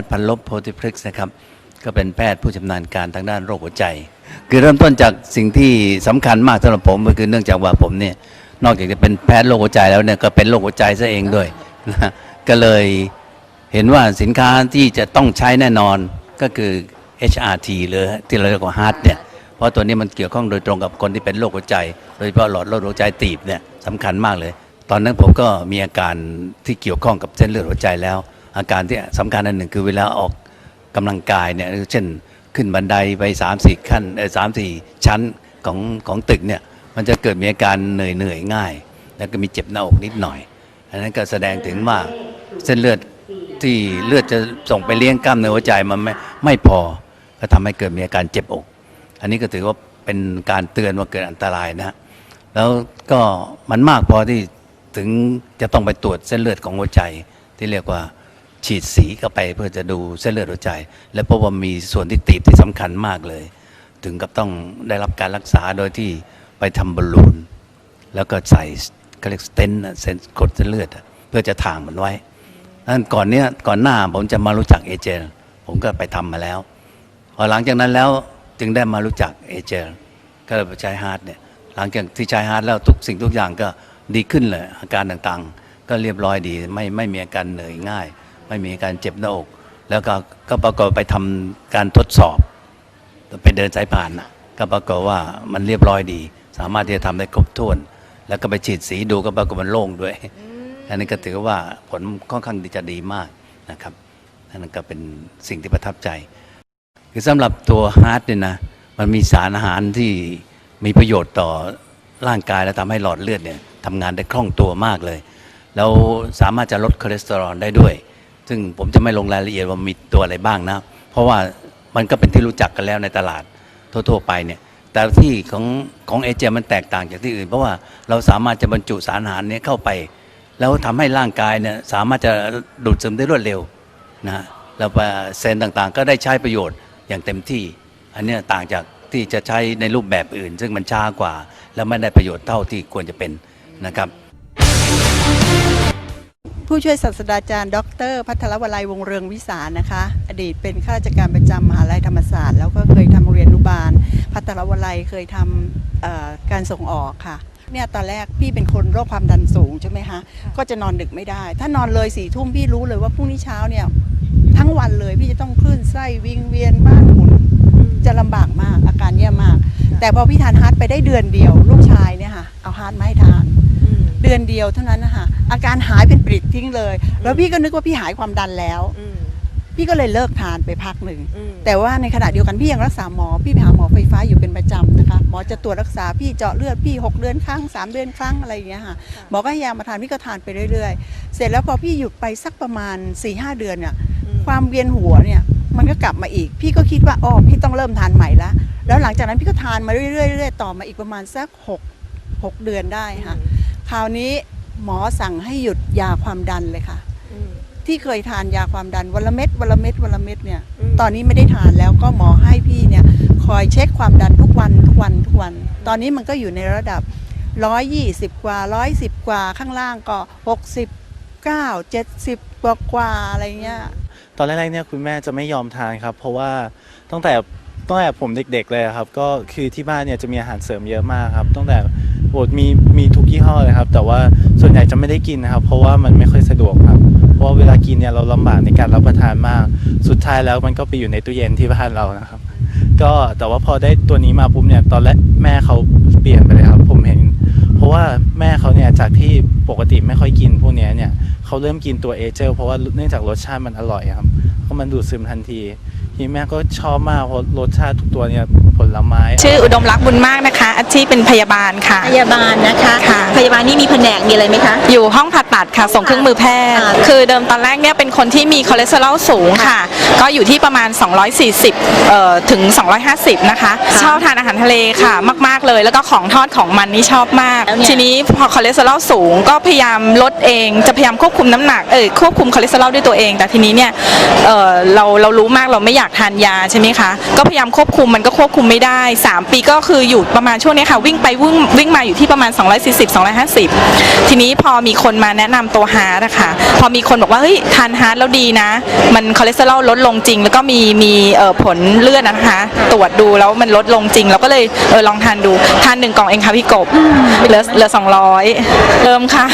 ทย์พันลบโพธิพฤกษ์นะครับ ก็เป็นแพทย์ผู้ชำนาญการทางด้านโรคหัวใจ คือเริ่มต้นจากสิ่งที่สำคัญมากสำหรับผมก็คือเนื่องจากว่าผมเนี่ยนอกจากจะเป็นแพทย์โรคหัวใจแล้วเนี่ยก็เป็นโรคหัวใจซะเองด้วยนะก็เลยเห็นว่าสินค้าที่จะต้องใช้แน่นอนก็คือ HRT หรือที่เราเรียกว่า HEART เนี่ยเพราะตัวนี้มันเกี่ยวข้องโดยตรงกับคนที่เป็นโรคหัวใจ โดยเฉพาะหลอดเลือดหัวใจตีบเนี่ยสำคัญมากเลย ตอนนั้นผมก็มีอาการที่เกี่ยวข้องกับเส้นเลือดหัวใจแล้ว อาการที่สำคัญอันหนึ่งคือเวลาออกกำลังกายเนี่ยเช่นขึ้นบันไดไป3ามสี่ขั้นสามสี่ชั้นของของตึกเนี่ยมันจะเกิดมีอาการเหนื่อยเหนื่อยง่าย แล้วก็มีเจ็บหน้าอกนิดหน่อย อันนั้นก็แสดงถึงว่าเส้นเลือดที่เลือดจะส่งไปเลี้ยงกล้ามเนื้อหัวใจมันไม่ไม่พอ ก็ทำให้เกิดมีอาการเจ็บอก อันนี้ก็ถือว่าเป็นการเตือนว่าเกิดอันตรายนะฮะแล้วก็มันมากพอที่ถึงจะต้องไปตรวจเส้นเลือดของหัวใจที่เรียกว่า ฉีดสีเข้าไปเพื่อจะดูเส้นเลือดหัวใจ และพบว่ามีส่วนที่ตีบที่สำคัญมากเลย ถึงกับต้องได้รับการรักษาโดยที่ไปทำบอลลูน แล้วก็ใส่เขาเรียกสเตนต์อะเส้นกดเส้นเลือด เพื่อจะทางมันไว้นั้นก่อนเนี้ยก่อนหน้าผมจะมารู้จักเอเจลผมก็ไปทำมาแล้ว พอหลังจากนั้นแล้วจึงได้มารู้จักเอเจลก็เลยไปใช้ฮาร์ดเนี่ยหลังจากที่ใช้ฮาร์ดแล้วทุกสิ่งทุกอย่างก็ดีขึ้นเลยอาการต่างๆ ก็เรียบร้อยดีไม่ไม่มีอาการเหนื่อยง่าย ไม่มีอาการเจ็บหน้าอก แล้วก็ก็ปรากฏไปทำการทดสอบไปเดินสายผ่านนะก็ปรากฏว่ามันเรียบร้อยดี สามารถที่จะทำได้ครบถ้วน แล้วก็ไปฉีดสีดูก็ปรากฏมันโล่งด้วยอันนี้ก็ถือว่าผลค่อนข้างที่จะดีมากนะครับอันนั้นก็เป็นสิ่งที่ประทับใจ คือสำหรับตัวฮาร์ดเนี่ยนะมันมีสารอาหารที่มีประโยชน์ต่อร่างกายและทำให้หลอดเลือดเนี่ยทำงานได้คล่องตัวมากเลย แล้วสามารถจะลดคอเลสเตอรอลได้ด้วย ซึ่งผมจะไม่ลงรายละเอียดว่ามีตัวอะไรบ้างนะ เพราะว่ามันก็เป็นที่รู้จักกันแล้วในตลาดทั่ว ๆ ไปเนี่ย แต่ที่ของของเอเจมันแตกต่างจากที่อื่น เพราะว่าเราสามารถจะบรรจุสารอาหารนี้เข้าไป แล้วทำให้ร่างกายเนี่ยสามารถจะดูดซึมได้รวดเร็วนะฮะแล้วเซลล์ต่างๆ ก็ได้ใช้ประโยชน์อย่างเต็มที่ อันนี้ต่างจากที่จะใช้ในรูปแบบอื่น ซึ่งมันช้ากว่า แล้วไม่ได้ประโยชน์เท่าที่ควรจะเป็นนะครับ ผู้ช่วยศาสตราจารย์ ดร พัทรวลัยวงศ์เรืองวิสารนะคะ อดีตเป็นข้าราชการประจำมหาลัยธรรมศาสตร์ แล้วก็เคยทำโรงเรียนอนุบาล พัทรวลัยเคยทำเอ่อการส่งออกค่ะเนี่ยตอนแรกพี่เป็นคนโรคความดันสูงใช่ไหมคะก็จะนอนดึกไม่ได้ ถ้านอนเลยสี่ทุ่มพี่รู้เลยว่าพรุ่งนี้เช้าเนี่ยทั้งวันเลยพี่จะต้องคลื่นไส้วิงเวียนบ้านหมุนจะลำบากมากอาการแย่มาก แต่พอพี่ทานฮาร์ดไปได้เดือนเดียว ลูกชายเนี่ยค่ะเอาฮาร์ดมาให้ทาน เดือนเดียวเท่านั้นนะคะอาการหายเป็นปริดทิ้งเลย แล้วพี่ก็นึกว่าพี่หายความดันแล้ว พี่ก็เลยเลิกทานไปพักหนึ่ง แต่ว่าในขณะเดียวกันพี่ยังรักษาหมอ พี่ไปหาหมอไฟฟ้าอยู่เป็นประจำนะคะ หมอจะตรวจรักษาพี่เจาะเลือดพี่ 6 เดือนครั้ง 3 เดือนครั้งอะไรอย่างเงี้ยค่ะ หมอก็ให้ยามาทานพี่ก็ทานไปเรื่อย ๆ เสร็จแล้วพอพี่หยุดไปสักประมาณ4ีหเดือนเนี่ยความเวียนหัวเนี่ยมันก็กลับมาอีก พี่ก็คิดว่าอ๋อพี่ต้องเริ่มทานใหม่ละแล้วหลังจากนั้นพี่ก็ทานมาเรื่อยๆเรื่อยๆต่อมาอีกประมาณสัก6 6เดือนได้ค่ะ คราวนี้หมอสั่งให้หยุดยาความดันเลยค่ะ ที่เคยทานยาความดันวันละเม็ดวันละเม็ดวันละเม็ดเนี่ยอืมตอนนี้ไม่ได้ทานแล้วก็หมอให้พี่เนี่ยคอยเช็คความดันทุกวันทุกวันทุกวัน ตอนนี้มันก็อยู่ในระดับ 120 กว่า 110 กว่าข้างล่างก็ 69 70 กว่ากว่าอะไรเงี้ยตอนแรกๆเนี่ยคุณแม่จะไม่ยอมทานครับ เพราะว่าตั้งแต่ตั้งแต่ผมเด็กๆเลยครับ ก็คือที่บ้านเนี่ยจะมีอาหารเสริมเยอะมากครับตั้งแต่ โอดมีมีทุกยี่ห้อเลยครับ แต่ว่าส่วนใหญ่จะไม่ได้กินนะครับ เพราะว่ามันไม่ค่อยสะดวกครับ เพราะว่าเวลากินเนี่ยเราลำบากในการรับประทานมาก สุดท้ายแล้วมันก็ไปอยู่ในตู้เย็นที่บ้านเรานะครับ ก็แต่ว่าพอได้ตัวนี้มาปุ๊บเนี่ยตอนแรกแม่เขาเปลี่ยนไปเลยครับ ผมเห็น เพราะว่าแม่เขาเนี่ยจากที่ปกติไม่ค่อยกินพวกนี้เนี่ยเขาเริ่มกินตัวเอเจลเพราะว่าเนื่องจากรสชาติมันอร่อยครับก็มันดูดซึมทันที ทีนี้แม่ก็ชอบมากเพราะรสชาติทุกตัวเนี่ยผลไม้ชื่ออุดมรักษ์บุญมากนะคะอาชีพเป็นพยาบาลค่ะ พยาบาลนะคะค่ะ พยาบาลนี่มีแผนกมีอะไรไหมคะ อยู่ห้องผ่าตัดค่ะ ส่งเครื่องมือแพทย์ ค่ะ คือเดิมตอนแรกเนี่ยเป็นคนที่มีคอเลสเตอรอลสูงค่ะ ก็อยู่ที่ประมาณ 240เอ่อถึง 250 นะคะ ชอบทานอาหารทะเลค่ะ มาก ๆ เลย แล้วก็ของทอดของมันนี่ชอบมาก แล้วเนี่ย ทีนี้พอคอเลสเตอรอลสูงก็พยายามลดเอง จะพยายามควบคุมน้ำหนัก เออควบคุมคอเลสเตอรอลด้วยตัวเอง แต่ทีนี้เนี่ยเออเราเรารู้มากเราไม่อยากอยากทานยาใช่ไหมคะ ก็พยายามควบคุมมันก็ควบคุมไม่ได้ 3 ปีก็คืออยู่ประมาณช่วงนี้ค่ะ วิ่งไปวิ่งวิ่งมาอยู่ที่ประมาณ 240 250 ทีนี้พอมีคนมาแนะนำตัวฮาร์ดอะค่ะพอมีคนบอกว่าเฮ้ยทานฮาร์ดแล้วดีนะ มันคอเลสเตอรอลลดลงจริง แล้วก็มีมีเอ่อผลเลือดนะคะ ตรวจดูแล้วมันลดลงจริง เราก็เลยเออลองทานดูทานหนึ่งกล่องเองค่ะพี่กบเหลือเหลือ200เริ่มค่ะ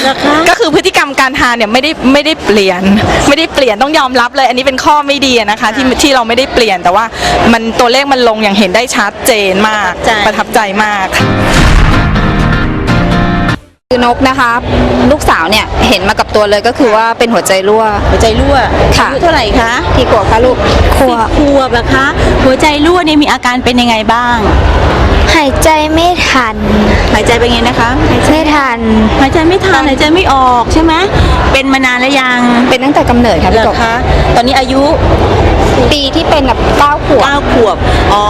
ก็คือพฤติกรรมการทานเนี่ยไม่ได้ไม่ได้เปลี่ยน ไม่ได้เปลี่ยนต้องยอมรับเลย อันนี้เป็นข้อไม่ดีอะนะคะที่ที่เราไม่ได้เปลี่ยน แต่ว่ามันตัวเลขมันลงอย่างเห็นได้ชัดเจนมากใจประทับใจมากคือนกนะคะ ลูกสาวเนี่ยเห็นมากับตัวเลยก็คือว่าเป็นหัวใจรั่ว หัวใจรั่วค่ะอายุเท่าไหร่คะกี่ขวบคะลูกขวสิบบขวบเหรอคะ หัวใจรั่วเนี่ยมีอาการเป็นยังไงบ้าง หายใจไม่ทัน หายใจเป็นไงนะคะ ไม่ทัน หายใจไม่ทันหายใจไม่ออกใช่ไหมเป็นมานานแล้วยังเป็นตั้งแต่กำเนิดค่ะเหรพี่กอบคะตอนนี้อายุปีที่เป็นแบบเก้าขวบ 9ขวบอ๋อ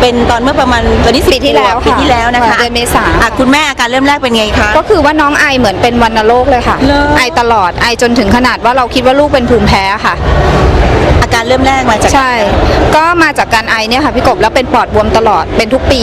เป็นตอนเมื่อประมาณตอนนี้10ปีที่แล้วขบปีค่ะที่แล้วนะคะเดือนเมษา อะคุณแม่อาการเริ่มแรกเป็นไงคะ ก็คือว่าน้องไอเหมือนเป็นวัณโรคเลยค่ะ เหรอ ไอตลอดไอจนถึงขนาดว่าเราคิดว่าลูกเป็นภูมิแพ้ค่ะ อาการเริ่มแรกมาจาก ใช่ ก็มาจากการไอเนี่ยค่ะพี่กบแล้วเป็นปอดบวมตลอดเป็นทุกปี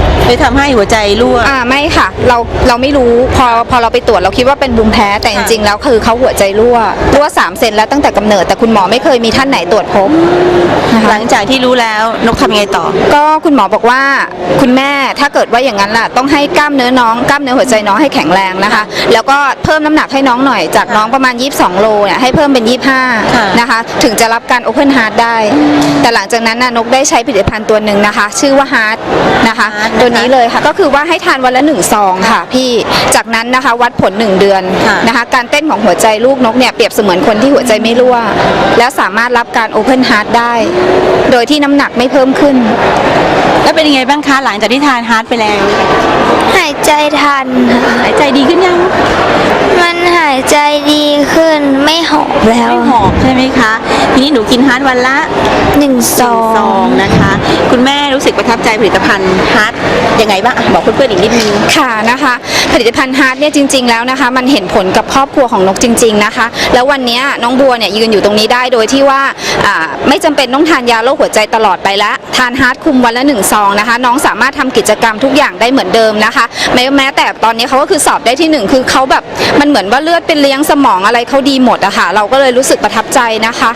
ไปทำให้หัวใจรั่ว อ่าไม่ค่ะ เราเราไม่รู้พอพอเราไปตรวจเราคิดว่าเป็นบุมแพ้แต่จค่ะริงๆแล้วคือเขาหัวใจรั่วรั่วสามเซนแล้วตั้งแต่กำเนิดแต่คุณหมอไม่เคยมีท่านไหนตรวจพบนะคะ หลังจากที่รู้แล้วนกทำยังไงต่อ ก็คุณหมอบอกว่าคุณแม่ถ้าเกิดว่าอย่างนั้นล่ะต้องให้กล้ามเนื้อน้องกล้ามเนื้อหัวใจน้องให้แข็งแรงนะคะ แล้วก็เพิ่มน้ำหนักให้น้องหน่อยจากน้องประมาณ 22 โลเนี่ยให้เพิ่มเป็น ค่ะ25 นะคะ ถึงจะรับการ Open Heart ได้ แต่หลังจากนั้นน่ะนกได้ใช้ผลิตภัณฑ์ตัวหนึ่งนะคะ ชื่อว่า Heart นะคะ Heart ตัวนี้เลยค่ะ ก็คือว่าให้ทานวันละหนึ่งซองค่ะ พี่จากนั้นนะคะวัดผล 1 เดือนค่ะนะคะ การเต้นของหัวใจลูกนกเนี่ยเปรียบเสมือนคนที่หัวใจไม่รั่ว แล้วสามารถรับการ Open Heart ได้ โดยที่น้ำหนักไม่เพิ่มขึ้น แล้วเป็นยังไงบ้างคะหลังจากที่ทานฮาร์ดไปแล้ว หายใจทันค่ะหายใจดีขึ้นยัง มัน หายใจดีขึ้นไม่หอบแล้ว ไม่หอบใช่ไหมคะ ทีนี้หนูกินฮาร์ดวันละหนึ่งซอซองงนะคะ คุณแม่รู้สึกประทับใจผลิตภัณฑ์ฮาร์ดยังไงบ้างอะบอกเพื่อนๆอีกนิดนึง ค่ะนะคะ ผลิตภัณฑ์ฮาร์ดเนี่ยจริง ๆ แล้วนะคะ มันเห็นผลกับครอบครัวของนกจริง ๆนะคะ แล้ววันเนี้ยน้องบัวเนี่ยยืนอยู่ตรงนี้ได้โดยที่ว่าอ่าไม่จำเป็นต้องทานยาโรคหัวใจตลอดไปละทานฮาร์ดคุมวันละหนึ่งซองนะคะ น้องสามารถทำกิจกรรมทุกอย่างได้เหมือนเดิมนะคะแม้แม้แต่ตอนนี้เขาก็คือสอบได้ที่หนึ่งคือเขาแบบมันเหมือนว่าเลือดเป็นเลี้ยงสมองอะไรเขาดีหมดอะค่ะ เราก็เลยรู้สึกประทับใจนะคะ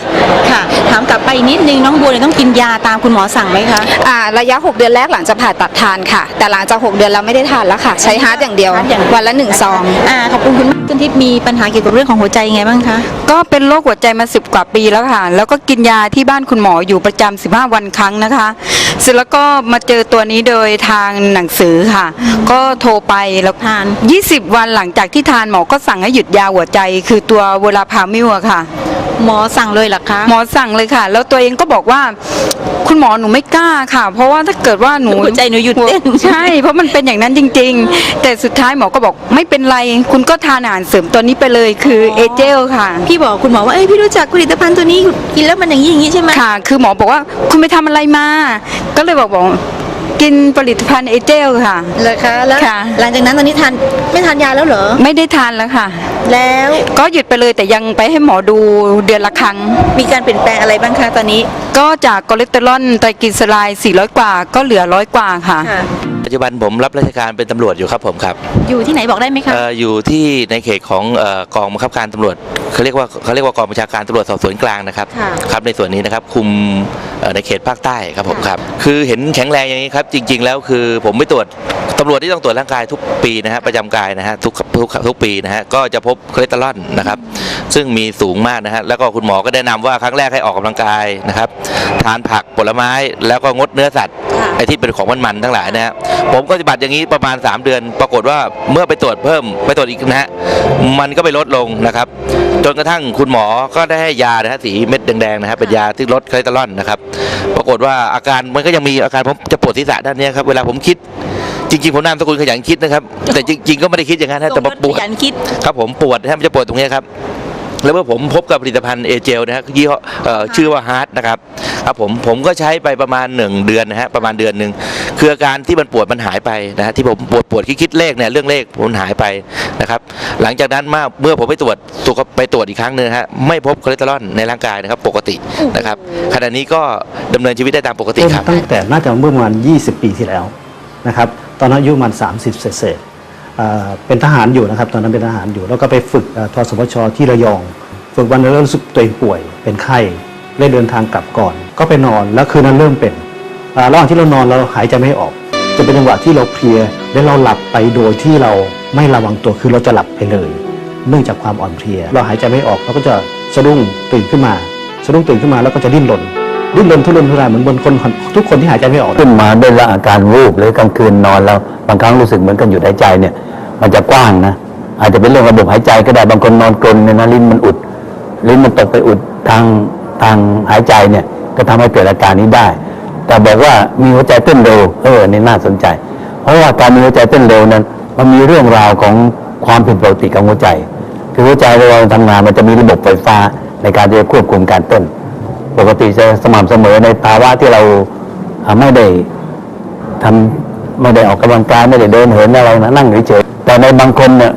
ค่ะ ถามกลับไปนิดนึงน้องบัวเนี่ยต้องกินยาตามคุณหมอสั่งไหมคะอ่าระยะ 6 เดือนแรกหลังจากผ่าตัดทานค่ะ แต่หลังจาก 6 เดือนเราไม่ได้ทานแล้วค่ะ ใช้ฮาร์ดอย่างเดียว ฮาร์ทอย่างเดียว วันละหนึ่งซอง อ่าขอบคุณคุณแม่คุณทิพย์มีปัญหาเกี่ยวกับเรื่องของหัวใจยังไงบ้างคะ ก็เป็นโรคหัวใจมาสิบกว่าปีแล้วค่ะ แล้วก็กินยาที่บ้านคุณหมออยู่ประจำ15วันครั้งนะคะ เสร็จแล้วก็มาเจอตัวนี้โดยทางหนังสือค่ะ ก็โทรไปแล้วทาน 20 วันหลังจากที่ทานหมอก็สั่งให้หยุดยาหัวใจคือตัวเวลาพามิวอะค่ะ หมอสั่งเลยเหรอคะ หมอสั่งเลยค่ะ แล้วตัวเองก็บอกว่า คุณหมอหนูไม่กล้าค่ะ เพราะว่าถ้าเกิดว่าหนูหัวใจหนูหยุดเต้น ใช่ เพราะมันเป็นอย่างนั้นจริง ๆ แต่สุดท้ายหมอก็บอกไม่เป็นไร คุณก็ทานอาหารเสริมตัวนี้ไปเลยคือเอเจลค่ะ พี่บอกคุณหมอว่าเอ้ยพี่รู้จักผลิตภัณฑ์ตัวนี้กินแล้วมันอย่างนี้อย่างนี้ใช่ไหมค่ะ คือหมอบอกว่าคุณไปทำอะไรมา ก็เลยบอกบอก กินผลิตภัณฑ์เอเจลค่ะ เลยคะแล้วค่ะ หลังจากนั้นตอนนี้ทานไม่ทานยาแล้วเหรอ ไม่ได้ทานแล้วค่ะ แล้วก็หยุดไปเลยแต่ยังไปให้หมอดูเดือนละครั้ง มีการเปลี่ยนแปลงอะไรบ้างคะตอนนี้ก็จากคอเลสเตอรอลไตรกลีเซอไรด์400 กว่าก็เหลือร้อยกว่าค่ะ ค่ะปัจจุบันผมรับราชการเป็นตำรวจอยู่ครับผมครับอยู่ที่ไหนบอกได้ไหมคะ เอ่ออยู่ที่ในเขตของเอ่อกองบังคับการตำรวจ เขาเรียกว่าเขาเรียกว่ากองบัญชาการตำรวจสอบสวนกลางนะครับค่ะครับในส่วนนี้นะครับคุมเอ่อในเขตภาคใต้ครับผมครับ คือเห็นแข็งแรงอย่างนี้ครับจริง ๆ แล้วคือผมไปตรวจตำรวจที่ต้องตรวจร่างกายทุกปีนะฮะประจำกายนะฮะทุกทุกทุกปีนะฮะก็จะพบคอเลสเตอรอลนะครับ ซึ่งมีสูงมากนะฮะแล้วก็คุณหมอก็แนะนำว่าครั้งแรกให้ออกกำลังกายนะครับ ทานผักผลไม้แล้วก็งดเนื้อสัตว์ค่ะ ไอ้ที่เป็นของมันๆทั้งหลายนะฮะผมก็ปฏิบัติอย่างนี้ประมาณ 3 เดือน ปรากฏว่าเมื่อไปตรวจเพิ่มไปตรวจอีกนะฮะมันก็ไปลดลงนะครับ จนกระทั่งคุณหมอก็ได้ให้ยานะฮะสีเม็ดแดงๆนะฮะเป็นยาที่ลดคอเลสเตอรอลนะครับ ปรากฏว่าอาการมันก็ยังมีอาการผมจะปวดศีรษะด้านเนี้ยครับเวลาผมคิดจริงๆผมนามสกุลขยันคิดนะครับ แต่จริง ๆ ก็ไม่ได้คิดอย่างนั้นนะแต่มาปวดขยันคิดครับผมปวดนะฮะมันจะปวดตรงเนี้ยครับ แล้วเมื่อผมพบกับผลิตภัณฑ์เอเจลนะฮะยี่ห้อเอ่อชื่อว่าฮาร์ดนะครับครับผมผมก็ใช้ไปประมาณ 1 เดือนนะฮะประมาณเดือนหนึ่งคืออาการที่มันปวดมันหายไปนะฮะที่ผมปวดปวดคิดๆเลขเนี่ยเรื่องเลขมันหายไปนะครับหลังจากนั้นมาเมื่อผมไปตรวจสุขไปตรวจอีกครั้งหนึ่งฮะไม่พบคอเลสเตอรอลในร่างกายนะครับปกตินะครับขณะนี้ก็ดำเนินชีวิตได้ตามปกติต้นครับ ตั้งแต่น่าจะเมื่อประมาณ 20 ปีที่แล้วนะครับ ตอนนั้นอายุประมาณ30 เศษๆ เป็นทหารอยู่นะครับ ตอนนั้นเป็นทหารอยู่ แล้วก็ไปฝึกเอ่อทสพชที่ระยอง ฝึกวันนั้นรู้สึกตัวเองป่วย เป็นไข้เลยเดินทางกลับก่อน ก็ไปนอนแล้วคืนนั้นเริ่มเป็นระหว่างที่เรานอนเราหายใจไม่ออก จะเป็นจังหวะที่เราเพลียและเราหลับไปโดยที่เราไม่ระวังตัวคือเราจะหลับไปเลย เนื่องจากความอ่อนเพลีย เราหายใจไม่ออกเราก็จะสะดุ้งตื่นขึ้นมาสะดุ้งตื่นขึ้นมาแล้วก็จะดิ้นรน ดิ้นรนทุรนทุรายเหมือนบนคนทุกคนที่หายใจไม่ออกขึ้นมาด้วยละอาการวูบหรือกลางคืนนอนแล้วบางครั้งรู้สึกเหมือนกันหยุดหายใจเนี่ย มันจะกว้างนะอาจจะเป็นเรื่องระบบหายใจก็ได้บางคนนอนกรนเนี่ยนะลิ้นมันอุดลิ้นมันตกไปอุดทางทางหายใจเนี่ย ก็ทำให้เกิดอาการนี้ได้ แต่บอกว่ามีหัวใจเต้นเร็วเออนี่น่าสนใจ เพราะว่าการมีหัวใจเต้นเร็วนั้น มันมีเรื่องราวของความผิดปกติของหัวใจ คือหัวใจเราทำงานมันจะมีระบบไฟฟ้าในการที่จะควบคุมการเต้น ปกติจะสม่ำเสมอในภาวะที่เราไม่ได้ทำไม่ได้ออกกำลังกายไม่ได้เดินเหินอะไรนะนั่งเฉยๆแต่ในบางคนเนี่ย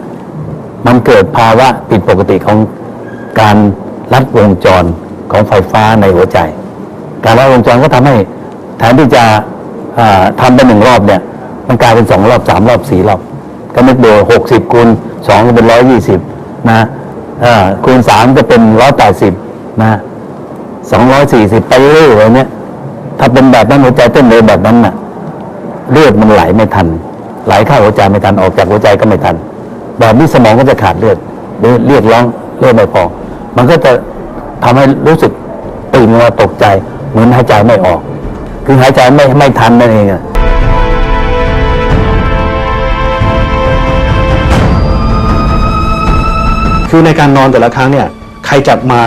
มันเกิดภาวะผิดปกติของการลัดวงจรของไฟฟ้าในหัวใจ การลัดวงจรก็ทำให้แทนที่จะอ่าทำไปหนึ่งรอบเนี่ยมันกลายเป็นสองรอบสามรอบสี่รอบก็นึกดูหกสิบคูณสองก็เป็นร้อยยี่สิบนะคูณสามก็เป็นร้อยแปดสิบนะ สองร้อยสี่สิบไปเรื่อยๆเนี่ยถ้าเป็นแบบนั้นหัวใจเต้นเร็วแบบนั้นน่ะ เลือดมันไหลไม่ทัน ไหลเข้าหัวใจไม่ทันออกจากหัวใจก็ไม่ทัน แบบนี้สมองก็จะขาดเลือดหรือเรียกร้องเลือดไม่พอ มันก็จะทำให้รู้สึกตื่นขึ้นมาตกใจ เหมือนหายใจไม่ออก คือหายใจไม่ไม่ทันนั่นเองอะคือในการนอนแต่ละครั้งเนี่ย ใครจะมา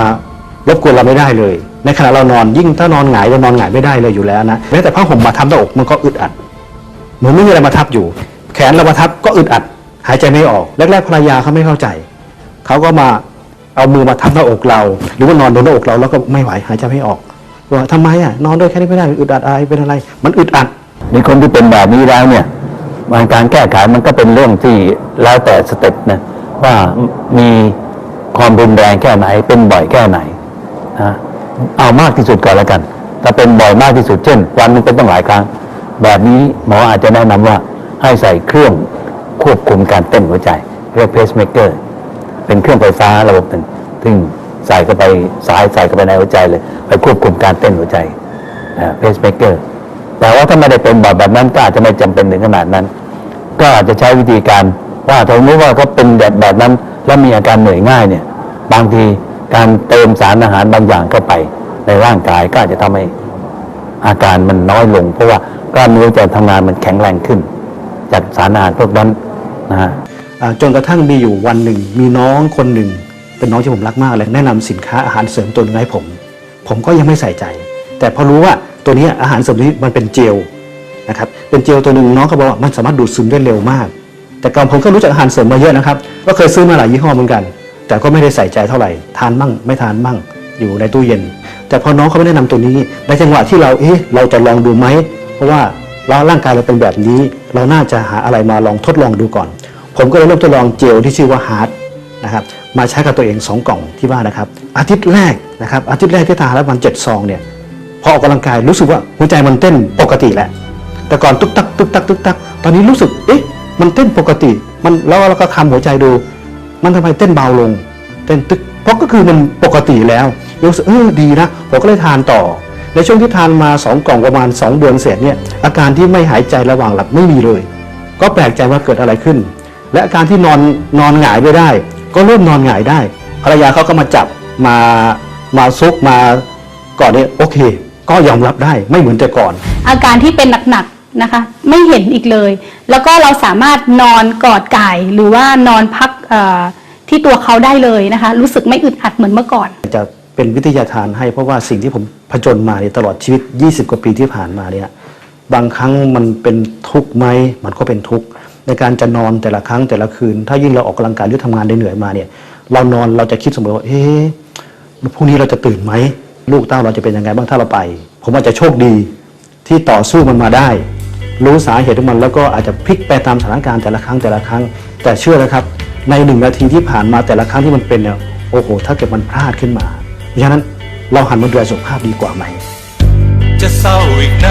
รบกวนเราไม่ได้เลย ในขณะเรานอนยิ่งถ้านอนหงายจะนอนหงายไม่ได้เลยอยู่แล้วนะแม้แต่ผ้าห่มมาทับหน้าอกมันก็อึดอัด เหมือนไม่มีอะไรมาทับอยู่ แขนเรามาทับก็อึดอัด หายใจไม่ออกแรกๆภรรยาเขาไม่เข้าใจเขาก็มาเอามือมาทับหน้าอกเรา หรือว่านอนบนหน้าอกเราแล้วก็ไม่ไหวหายใจไม่ออกว่าทำไมอะนอนด้วยแค่นี้ไม่ได้อึดอัดอะไรเป็นอะไร มันอึดอัดมีคนที่เป็นแบบนี้แล้วเนี่ยมันการแก้ไขมันก็เป็นเรื่องที่แล้วแต่สเต็ปนะว่ามีความรุนแรงแค่ไหนเป็นบ่อยแค่ไหนนะ เอามากที่สุดก่อนแล้วกัน ถ้าเป็นบ่อยมากที่สุดเช่น วันนึงเป็นต้องหลายครั้ง แบบนี้หมออาจจะแนะนำว่าให้ใส่เครื่องควบคุมการเต้นหัวใจเรียกเพสเมเกอร์เป็นเครื่องไฟฟ้าระบบหนึ่งซึ่งใส่เข้าไปสายใส่เข้าไปในหัวใจเลย ไปควบคุมการเต้นหัวใจเพสเมเกอร์แต่ว่าถ้าไม่ได้เป็นแบบแบบนั้นก็อาจจะไม่จำเป็นถึงขนาดนั้น ก็อาจจะใช้วิธีการว่าถ้าสมมติว่าเขาเป็นแบบแบบนั้น แล้วมีอาการเหนื่อยง่ายเนี่ย บางที การเติมสารอาหารบางอย่างเข้าไปในร่างกายก็อาจจะทำให้อาการมันน้อยลง เพราะว่ากล้ามเนื้อจะทำงานมันแข็งแรงขึ้น จากสารอาหารพวกนั้นนะฮะจนกระทั่งมีอยู่วันหนึ่ง มีน้องคนหนึ่ง เป็นน้องที่ผมรักมากเลยแนะนำสินค้าอาหารเสริมตัวหนึงให้ผม ผมก็ยังไม่ใส่ใจ แต่พอรู้ว่าตัวนี้อาหารเสริมนี้มันเป็นเจลนะครับเป็นเจลตัวหนึ่งน้องเขาบอกว่ามันสามารถดูดซึมได้เร็วมาก แต่ก่อนผมก็รู้จักอาหารเสริมมาเยอะนะครับก็เคยซื้อมาหลายยี่ห้อเหมือนกัน แต่ก็ไม่ได้ใส่ใจเท่าไหร่ ทานมั่ง ไม่ทานมั่ง อยู่ในตู้เย็น แต่พอน้องเขาไม่ได้นำตัวนี้ ในจังหวะที่เราเอ๊ะเราจะลองดูไหม เพราะว่าเราร่างกายเราเป็นแบบนี้ เราน่าจะหาอะไรมาลองทดลองดูก่อน ผมก็เลยเริ่มทดลองเจลที่ชื่อว่าฮาร์ดนะครับมาใช้กับตัวเอง 2 กล่องที่บ้านนะครับ อาทิตย์แรกนะครับอาทิตย์แรกที่ทานแล้ววันเจ็ดซองเนี่ยพอออกกำลังกายรู้สึกว่าหัวใจมันเต้นปกติแหล้วแต่ก่อนตุ๊กตักตุ๊กตักตุ๊กตักตอนนี้รู้สึกเอ๊ะมันเต้นปกติ มันแล้วเราก็คำหัวใจดู มันทำไมเต้นเบาลง เต้นตึกเพราะก็คือมันปกติแล้วรู้สึกเออดีนะผมก็เลยทานต่อ ในช่วงที่ทานมา 2 กล่องประมาณ 2 เดือนเสร็จเนี่ยอาการที่ไม่หายใจระหว่างหลับไม่มีเลย ก็แปลกใจว่าเกิดอะไรขึ้น และอาการที่นอนนอนหงายไม่ได้ ก็เริ่มนอนหงายได้ภรรยาเขาก็มาจับมามาซุกมาก่อนเนี่ยโอเค ก็ยอมรับได้ไม่เหมือนแต่ก่อน อาการที่เป็นหนักๆ นะคะ ไม่เห็นอีกเลย แล้วก็เราสามารถนอนกอดไก่หรือว่านอนพักที่ตัวเขาได้เลยนะคะ รู้สึกไม่อึดอัดเหมือนเมื่อก่อน จะเป็นวิทยาทานให้เพราะว่าสิ่งที่ผมผจญมาในตลอดชีวิต 20 กว่าปีที่ผ่านมาเนี่ยบางครั้งมันเป็นทุกข์ไหมมันก็เป็นทุกข์ในการจะนอนแต่ละครั้งแต่ละคืน ถ้ายิ่งเราออกกำลังกายหรือทำงานได้เหนื่อยมาเนี่ย เรานอนเราจะคิดเสมอว่าเอ๊ะพรุ่งนี้เราจะตื่นไหมลูกเต้าเราจะเป็นยังไงบ้างถ้าเราไป ผมอาจจะโชคดีที่ต่อสู้มันมาได้ รู้สาเหตุของมันแล้วก็อาจจะพลิกไปตามสถานการณ์แต่ละครั้งแต่ละครั้ง แต่เชื่อนะครับ ในหนึ่งนาทีที่ผ่านมาแต่ละครั้งที่มันเป็นเนี่ยโอ้โห ถ้าเกิดมันพลาดขึ้นมาเพราะฉะนั้นเราหันมาดูแลสุขภาพดีกว่าไหม จะเศร้าอีกนะ